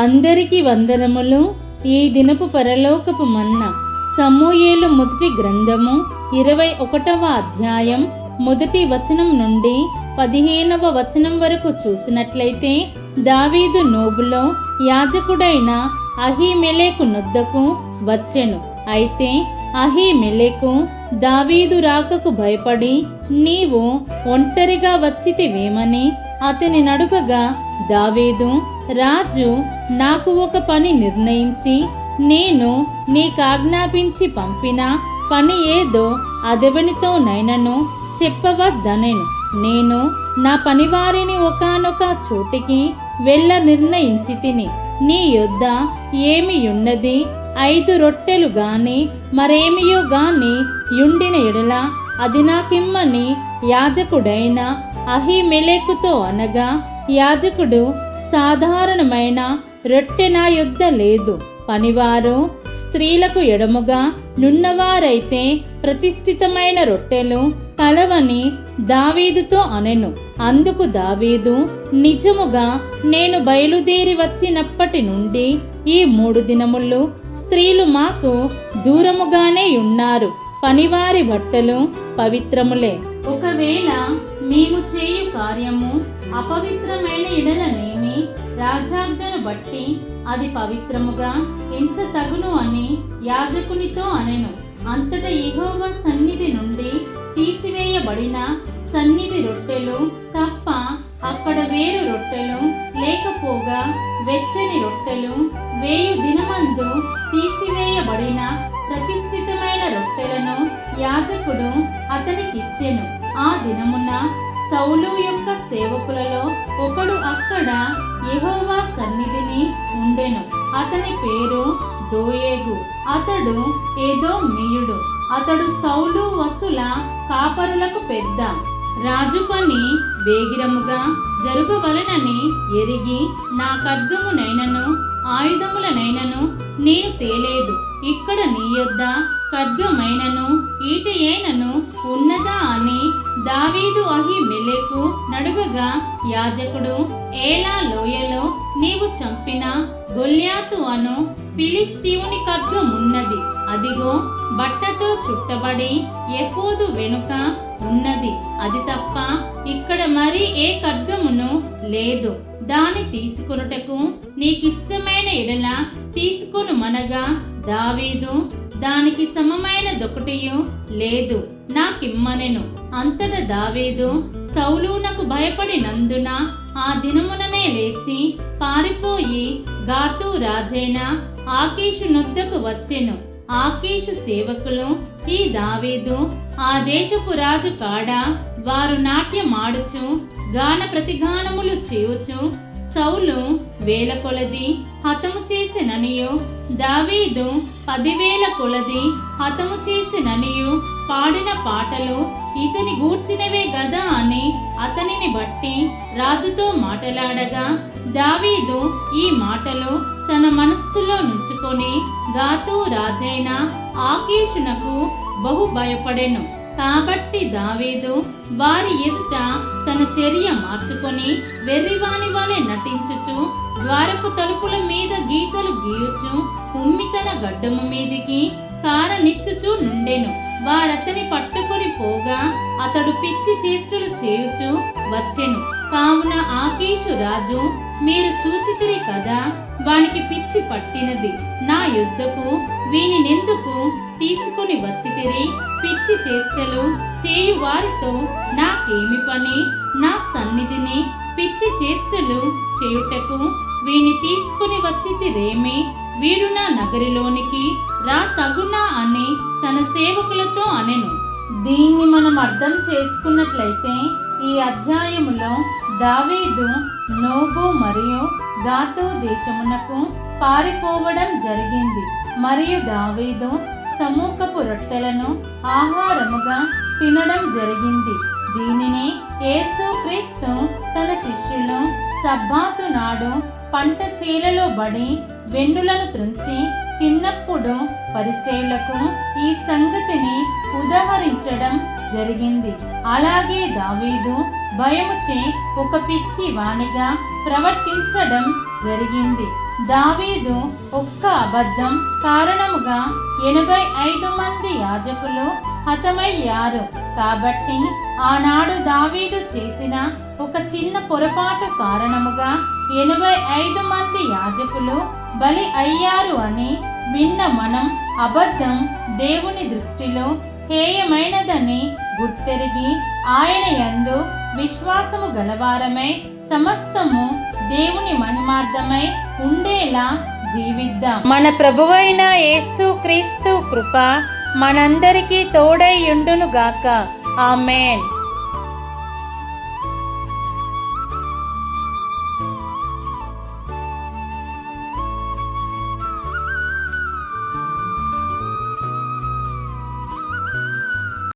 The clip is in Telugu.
అందరికీ వందనములు. ఈ దినపు పరలోకపు మన్న సమూయేలు మొదటి గ్రంథము ఇరవై ఒకటవ అధ్యాయం మొదటి వచనం నుండి పదిహేనవ వచనం వరకు చూసినట్లయితే దావీదు నోబులో యాజకుడైన అహీమెలేకు నొద్దకు వచ్చెను. అయితే అహీమెలేకు దావీదు రాకకు భయపడి నీవు ఒంటరిగా వచ్చితివేమని అతని నడుకగా దావీదు రాజు నాకు ఒక పని నిర్ణయించి నేను నీకాజ్ఞాపించి పంపిన పని ఏదో అదెవనితో నైనను చెప్పవద్దనెను. నేను నా పనివారిని ఒకానొక చోటికి వెళ్ళ నిర్ణయించి తిని నీ యొద్ద ఏమి ఉన్నది ఐదు రొట్టెలు గాని మరేమియో గాని యుండిన ఎడల అది నాకిమ్మని యాజకుడైన అహిమెలెకుతో అనగా యాజకుడు సాధారణమైన రొట్టె నా యొద్ద లేదు. పనివారు స్త్రీలకు ఎడముగా నున్నవారైతే ప్రతిష్ఠితమైన రొట్టెలు కలవని దావీదుతో అనెను. అందుకు దావీదు నిజముగా నేను బయలుదేరి వచ్చినప్పటి నుండి ఈ మూడు దినములు స్త్రీలు మాకు దూరముగానే ఉన్నారు. పనివారి బట్టలు పవిత్రములే. ఒకవేళ మేము చేయు కార్యము అపవిత్రమైన ఇడలనేమి రాజాజ్ఞను బట్టి అది పవిత్రముగా ఎంచతగును అని యాజకునితో అనెను. అంతట ఇహోవ సన్నిధి నుండి తీసివేయబడిన సన్నిధి రొట్టెలు తప్ప అక్కడ వేరు రొట్టెలు లేకపోగా వెచ్చని రొట్టెలు వేయు దినమందు తీసివేయబడిన ప్రతిష్ఠితమైన రొట్టెలను యాజకుడు అతనికిచ్చెను. ఆ దినమున సౌలు యొక్క సేవకులలో ఒకడు అక్కడ యహోవా సన్నిధిని ఉండెను. అతని పేరు దోయేగు. అతడు ఏదో మేయుడు అతడు సౌలు వసుల కాపరులకు పెద్ద. రాజు పని వేగిరముగా జరుగవలనని ఎరిగి నా ఖడ్గమునైనను ఆయుధములనైనను నేను తేలేదు. ఇక్కడ నీ యొద్ద ఖడ్గమైనను ఈటయైనను ఉన్నదా అని దావీదు అహి మెలేకు నడుగగా యాజకుడు ఏలా లోయలో నీవు చంపిన గొల్యాతు అను ఫిలిస్తీవుని ఖడ్గమున్నది. అదిగో బట్టతో చుట్టబడి ఎఫోదు వెనుక ఉన్నది. అది తప్ప ఇక్కడ మరి ఏ ఖడ్గమును లేదు. దాని తీసుకొనుటకు నీకిష్టమైన ఎడల తీసుకొను మనగా దావీదు దానికి సమమైన దొకటియు లేదు. నాకిమ్మనెను. అంతట దావేదు సౌలునకు భయపడినందున ఆ దినముననే లేచి పారిపోయి గాతు రాజైన ఆకీషు నొద్దకు వచ్చెను. ఆకీషు సేవకులు ఈ దావీదు ఆ దేశపు రాజు కాడ వారు నాట్యమాడుచు గాన ప్రతిగానములు చేయుచు సౌలు వేల కొలది హతము చేసిననియు దావీదు పదివేల కొలది హతము చేసిననియు పాడిన పాటలు ఇతని గూర్చినవే గదా అని అతనిని బట్టి రాజుతో మాటలాడగా దావీదు ఈ మాటలు తన మనస్సులో నుంచుకొని గాతు రాజైన ఆకీషునకు బహు భయపడెను. కాబట్టి దావీదు వారి ఎదుట తన చర్య మార్చుకొని వెర్రివాని వలె నటించుచు ద్వారపు తలుపుల మీద గీతలు గీయుచు ఉమ్మి తన గడ్డము మీదికి కారనిచ్చుచు నుండెను. వారతని పట్టుకొని పోగా అతడు పిచ్చి చేష్టలు చేయుచు వచ్చెను. కావున ఆకీషు రాజు మీరు చూచితిరి కదా వానికి పిచ్చి పట్టినది. నా యుద్ధకు వీనినెందుకు తీసుకుని వచ్చితిరి? పిచ్చి చేష్టలు చేయు వారితో నాకేమి పని? నా సన్నిధిని పిచ్చి చేష్టలు చేయుటకు వీని తీసుకుని వచ్చితిరేమి? వీడు నా నగరిలోనికి రా తగునా అని తన సేవకులతో అనెను. దీన్ని మనం అర్థం చేసుకున్నట్లయితే ఈ అధ్యాయములో దావీదు నోబు మరియు గాతు దేశమునకు పారిపోవడం జరిగింది. మరియు దావీదు సమూకపు రొట్టెలను ఆహారముగా తినడం జరిగింది. దీనిని యేసు క్రీస్తు తన శిష్యులు సబ్బాతు నాడు పంట చేలలో బడి వెండులను త్రుంచి తిన్నప్పుడు పరిశీలకు ఈ సంగతిని ఉదాహరించడం జరిగింది. అలాగే దావీదు భయముచే ఒక పిచ్చి వాణిగా ప్రవర్తించడం జరిగింది. దావీదు ఒక్క అబద్ధం కారణముగా ఎనభై ఐదు మంది యాజకులు హతమయ్యారు. కాబట్టి ఆనాడు దావీదు చేసిన ఒక చిన్న పొరపాటు కారణముగా ఎనభై ఐదు మంది యాజకులు బలి అయ్యారు అని విన్న మనం అబద్ధం దేవుని దృష్టిలో హేయమైనదని గుర్తెరిగి ఆయన యందు విశ్వాసము గలవారమై సమస్తము దేవుని మహిమార్థమై ఉండేలా జీవిద్దాం. మన ప్రభువైన యేసు క్రీస్తు కృప మనందరికీ తోడై ఉండును గాక ఆమెన్.